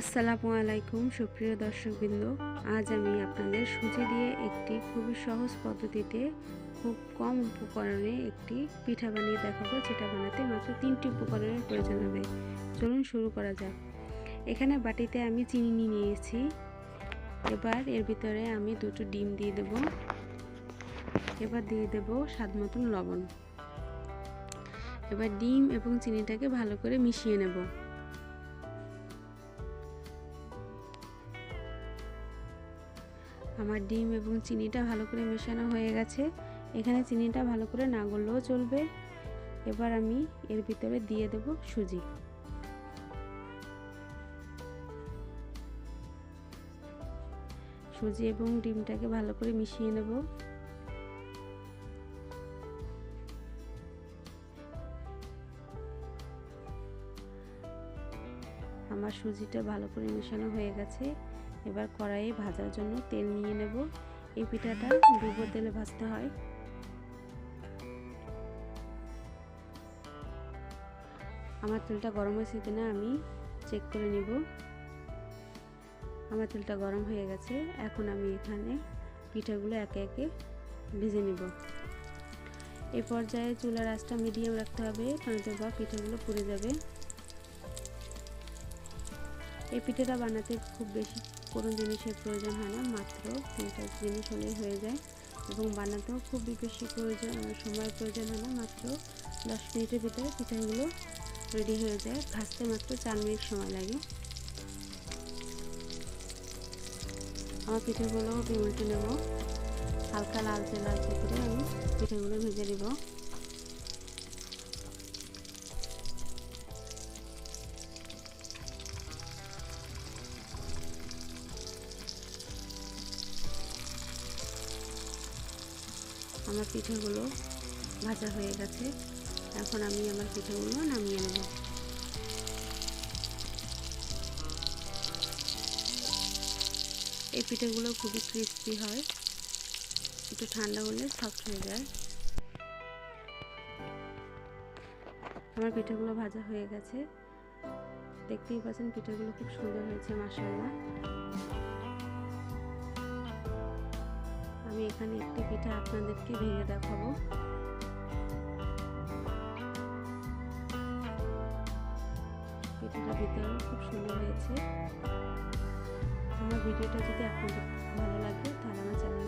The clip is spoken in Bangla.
আসসালামু আলাইকুম, সুপ্রিয় দর্শকবৃন্দ। আজ আমি আপনাদের সুজি দিয়ে একটি খুবই সহজ পদ্ধতিতে খুব কম উপকরণে একটি পিঠা বানিয়ে দেখাবো, যেটা বানাতে মাত্র তিনটি উপকরণের প্রয়োজন হবে। চলুন শুরু করা যাক। এখানে বাটিতে আমি চিনি নিয়ে নিয়েছি। এবার এর ভিতরে আমি দুটো ডিম দিয়ে দেব। এবার দিয়ে দেব স্বাদ মতন লবণ। এবার ডিম এবং চিনিটাকে ভালো করে মিশিয়ে নেব। আমার ডিম এবং চিনিটা ভালো করে মেশানো হয়ে গেছে। এখানে চিনিটা ভালো করে না গললেও চলবে। এবার আমি এর ভিতরে দিয়ে দেব সুজি। সুজি এবং ডিমটাকে ভালো করে মিশিয়ে নেব। আমার সুজিটা ভালো করে মেশানো হয়ে গেছে। এবার কড়াইয়ে ভাজার জন্য তেল নিয়ে নেব। এই পিঠাটা ডুবো তেলে ভাজতে হয়। আমার তেলটা গরম হয়েছে কিনা আমি চেক করে নিব। আমার তেলটা গরম হয়ে গেছে। এখন আমি এখানে পিঠাগুলো একে একে ভেজে নিব। এই পর্যায়ে চুলার আঁচটা মিডিয়াম রাখতে হবে নয়তো বা পিঠাগুলো পুড়ে যাবে। এই পিঠেটা বানাতে খুব বেশি কোনো জিনিসের প্রয়োজন হয় না, মাত্র তিনটা জিনিস হলেই হয়ে যায় এবং বানাতেও খুব বেশি প্রয়োজন, সময়ের প্রয়োজন হয় না, মাত্র দশ মিনিটের ভিতরে পিঠাগুলো রেডি হয়ে যায়। ভাজতে মাত্র চার মিনিট সময় লাগে। আমার পিঠাগুলো উল্টে নেব। হালকা লালচে লালচে করে আমি পিঠাগুলো ভেজে নেব। আমার পিঠাগুলো ভাজা হয়ে গেছে। এখন আমি আমার পিঠাগুলো নামিয়ে নেব। এই পিঠাগুলো খুবই ক্রিস্পি হয়। একটু ঠান্ডা হলে সফট হয়ে যায়। আমার পিঠাগুলো ভাজা হয়ে গেছে। দেখতেই পাচ্ছেন পিঠাগুলো খুব সুন্দর হয়েছে মাসাল্লাহ আমি এখানে একটি পিঠা আপনাদেরকে ভেঙে দেখাবো। পিঠাটা ভিতরেও খুব সুন্দর হয়েছে। আমার ভিডিওটা যদি আপনাদের ভালো লাগে, তাহলে আমার দেবেন